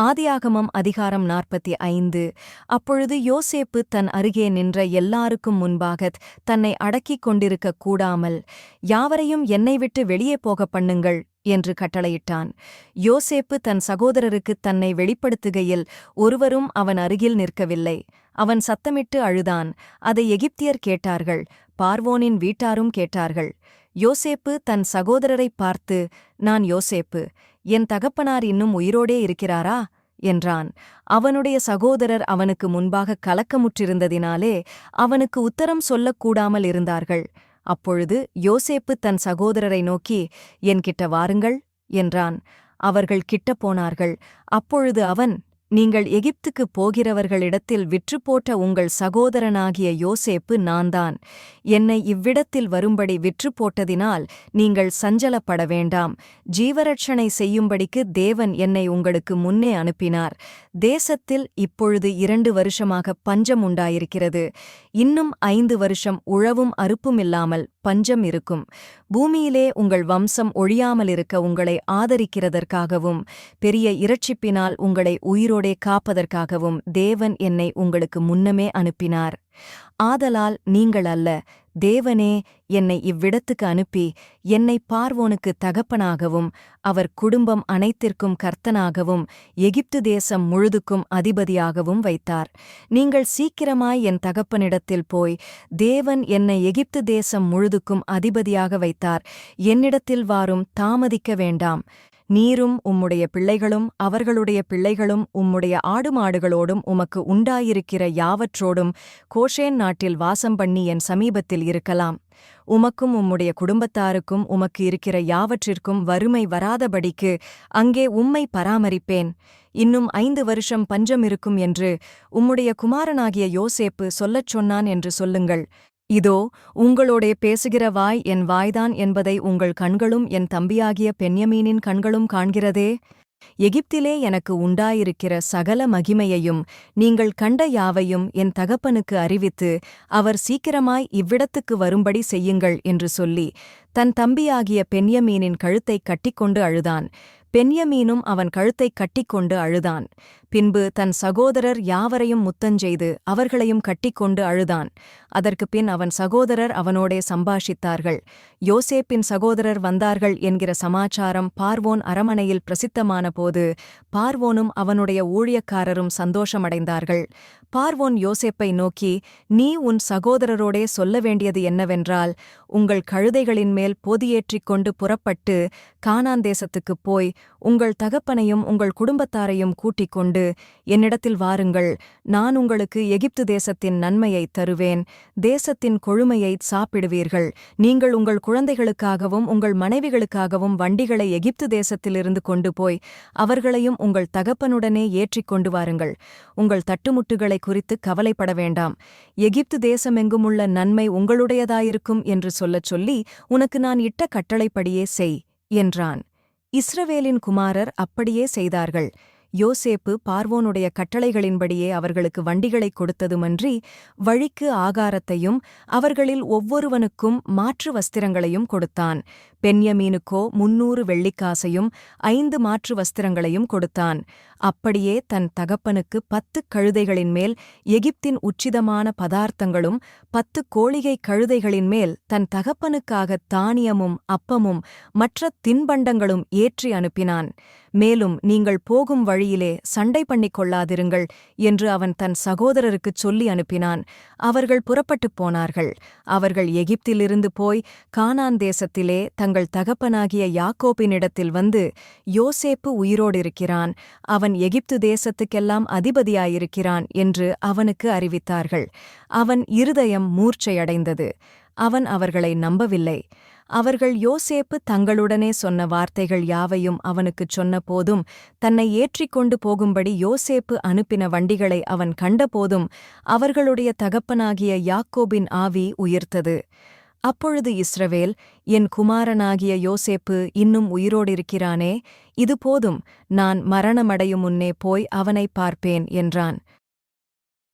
ஆதியாகமம் அதிகாரம் நாற்பத்தி ஐந்து. அப்பொழுது யோசேப்பு தன் அருகே நின்ற எல்லாருக்கும் முன்பாகத் தன்னை அடக்கிக் கொண்டிருக்க கூடாமல் யாவரையும் என்னை விட்டு வெளியே போக பண்ணுங்கள் என்று கட்டளையிட்டான். யோசேப்பு தன் சகோதரருக்குத் தன்னை வெளிப்படுத்துகையில் ஒருவரும் அவன் அருகில் நிற்கவில்லை. அவன் சத்தமிட்டு அழுதான். அதை எகிப்தியர் கேட்டார்கள். பார்வோனின் வீட்டாரும் கேட்டார்கள். யோசேப்பு தன் சகோதரரைப் பார்த்து நான் யோசேப்பு. என் தகப்பனார் இன்னும் உயிரோடே இருக்கிறாரா? என்றான். அவனுடைய சகோதரர் அவனுக்கு முன்பாக கலக்கமுற்றிருந்ததினாலே அவனுக்கு உத்தரம் சொல்லக்கூடாமல் இருந்தார்கள். அப்பொழுது யோசேப்பு தன் சகோதரரை நோக்கி என்கிட்ட வாருங்கள் என்றான். அவர்கள் கிட்டப் போனார்கள். அப்பொழுது அவன் நீங்கள் எகிப்துக்குப் போகிறவர்களிடத்தில் விற்றுப்போட்ட உங்கள் சகோதரனாகிய யோசேப்பு நான்தான். என்னை இவ்விடத்தில் வரும்படி விற்றுப்போட்டதினால் நீங்கள் சஞ்சலப்பட வேண்டாம். ஜீவரட்சணை செய்யும்படிக்கு தேவன் என்னை உங்களுக்கு முன்னே அனுப்பினார். தேசத்தில் இப்பொழுது இரண்டு வருஷமாக பஞ்சம் உண்டாயிருக்கிறது. இன்னும் ஐந்து வருஷம் உழவும் அறுப்புமில்லாமல் பஞ்சம் இருக்கும். பூமியிலே உங்கள் வம்சம் ஒழியாமலிருக்க உங்களை ஆதரிக்கிறதற்காகவும் பெரிய இரட்சிப்பினால் உங்களை உயிரோடே காப்பதற்காகவும் தேவன் என்னை உங்களுக்கு முன்னமே அனுப்பினார். ஆதலால் நீங்கள் அல்ல தேவனே என்னை இவ்விடத்துக்கு அனுப்பி என்னை பார்வோனுக்கு தகப்பனாகவும் அவர் குடும்பம் அனைத்திற்கும் கர்த்தனாகவும் எகிப்து தேசம் முழுதுக்கும் அதிபதியாகவும் வைத்தார். நீங்கள் சீக்கிரமாய் என் தகப்பனிடத்தில் போய் தேவன் என்னை எகிப்து தேசம் முழுதுக்கும் அதிபதியாக வைத்தார். என்னிடத்தில் வாரும் தாமதிக்க வேண்டாம். நீரும் உம்முடைய பிள்ளைகளும் அவர்களுடைய பிள்ளைகளும் உம்முடைய ஆடு மாடுகளோடும் உமக்கு உண்டாயிருக்கிற யாவற்றோடும் கோஷேன் நாட்டில் வாசம் பண்ணி என் சமீபத்தில் இருக்கலாம். உமக்கும் உம்முடைய குடும்பத்தாருக்கும் உமக்கு இருக்கிற யாவற்றிற்கும் வறுமை வராதபடிக்கு அங்கே உம்மை பராமரிப்பேன். இன்னும் ஐந்து வருஷம் பஞ்சம் இருக்கும் என்று உம்முடைய குமாரனாகிய யோசேப்பு சொல்லச் சொன்னான் என்று சொல்லுங்கள். இதோ உங்களோடே பேசுகிற வாய் என் வாய்தான் என்பதை உங்கள் கண்களும் என் தம்பியாகிய பென்யமீனின் கண்களும் காண்கிறதே. எகிப்திலே எனக்கு உண்டாயிருக்கிற சகல மகிமையையும் நீங்கள் கண்ட யாவையும் என் தகப்பனுக்கு அறிவித்து அவர் சீக்கிரமாய் இவ்விடத்துக்கு வரும்படி செய்யுங்கள் என்று சொல்லி தன் தம்பியாகிய பென்யமீனின் கழுத்தைக் கட்டிக்கொண்டு அழுதான். பென்யமீனும் அவன் கழுத்தைக் கட்டிக்கொண்டு அழுதான். பின்பு தன் சகோதரர் யாவரையும் முத்தஞ்செய்து அவர்களையும் கட்டிக்கொண்டு அழுதான். அதற்குப் பின் அவன் சகோதரர் அவனோடே சம்பாஷித்தார்கள். யோசேப்பின் சகோதரர் வந்தார்கள் என்கிற சமாச்சாரம் பார்வோன் அரமனையில் பிரசித்தமான போது பார்வோனும் அவனுடைய ஊழியக்காரரும் சந்தோஷமடைந்தார்கள். பார்வோன் யோசேப்பை நோக்கி நீ உன் சகோதரரோடே சொல்ல வேண்டியது என்னவென்றால் உங்கள் கழுதைகளின் மேல் பொதியேற்றிக் கொண்டு புறப்பட்டு கானாந்தேசத்துக்குப் போய் உங்கள் தகப்பனையும் உங்கள் குடும்பத்தாரையும் கூட்டிக் கொண்டு என்னிடத்தில் வாருங்கள். நான் உங்களுக்கு எகிப்து தேசத்தின் நன்மையைத் தருவேன். தேசத்தின் கொழுமையை சாப்பிடுவீர்கள். நீங்கள் உங்கள் குழந்தைகளுக்காகவும் உங்கள் மனைவிகளுக்காகவும் வண்டிகளை எகிப்து தேசத்திலிருந்து கொண்டு போய் அவர்களையும் உங்கள் தகப்பனுடனே ஏற்றிக் கொண்டு வாருங்கள். உங்கள் தட்டுமுட்டுகளை குறித்து கவலைப்பட வேண்டாம். எகிப்து தேசமெங்குமுள்ள நன்மை உங்களுடையதாயிருக்கும் என்று சொல்லச் சொல்லி உனக்கு நான் இட்ட கட்டளைப்படியே செய் என்றான். இஸ்ரவேலின் குமாரர் அப்படியே செய்தார்கள். யோசேப்பு பார்வோனுடைய கட்டளைகளின்படியே அவர்களுக்கு வண்டிகளைக் கொடுத்ததுமன்றி வழிக்கு ஆகாரத்தையும் அவர்களில் ஒவ்வொருவனுக்கும் மாற்று வஸ்திரங்களையும் கொடுத்தான். பென்யமீனுக்கோ முன்னூறு வெள்ளிக்காசையும் ஐந்து மாற்று வஸ்திரங்களையும் கொடுத்தான். அப்படியே தன் தகப்பனுக்கு பத்து கழுதைகளின் மேல் எகிப்தின் உச்சிதமான பதார்த்தங்களும் பத்து கோழிகை கழுதைகளின் மேல் தன் தகப்பனுக்காக தானியமும் அப்பமும் மற்ற தின்பண்டங்களும் ஏற்றி அனுப்பினான். மேலும் நீங்கள் போகும் வழியிலே சண்டை பண்ணிக் கொள்ளாதிருங்கள் என்று அவன் தன் சகோதரருக்குச் சொல்லி அனுப்பினான். அவர்கள் புறப்பட்டுப் போனார்கள். அவர்கள் எகிப்திலிருந்து போய் கானான் தேசத்திலே தங்கள் தகப்பனாகிய யாக்கோபினிடத்தில் வந்து யோசேப்பு உயிரோடிருக்கிறான். அவன் எகிப்து தேசத்துக்கெல்லாம் அதிபதியாயிருக்கிறான் என்று அவனுக்கு அறிவித்தார்கள். அவன் இருதயம் மூர்ச்சையடைந்தது. அவன் அவர்களை நம்பவில்லை. அவர்கள் யோசேப்பு தங்களுடனே சொன்ன வார்த்தைகள் யாவையும் அவனுக்குச் சொன்னபோதும் தன்னை ஏற்றிக் கொண்டு போகும்படி யோசேப்பு அனுப்பின வண்டிகளை அவன் கண்டபோதும் அவர்களுடைய தகப்பனாகிய யாக்கோபின் ஆவி உயிர்த்தது. அப்பொழுது இஸ்ரவேல் என் குமாரனாகிய யோசேப்பு இன்னும் உயிரோடிருக்கிறானே இது போதும் நான் மரணமடையும் முன்னே போய் அவனை பார்ப்பேன் என்றான்.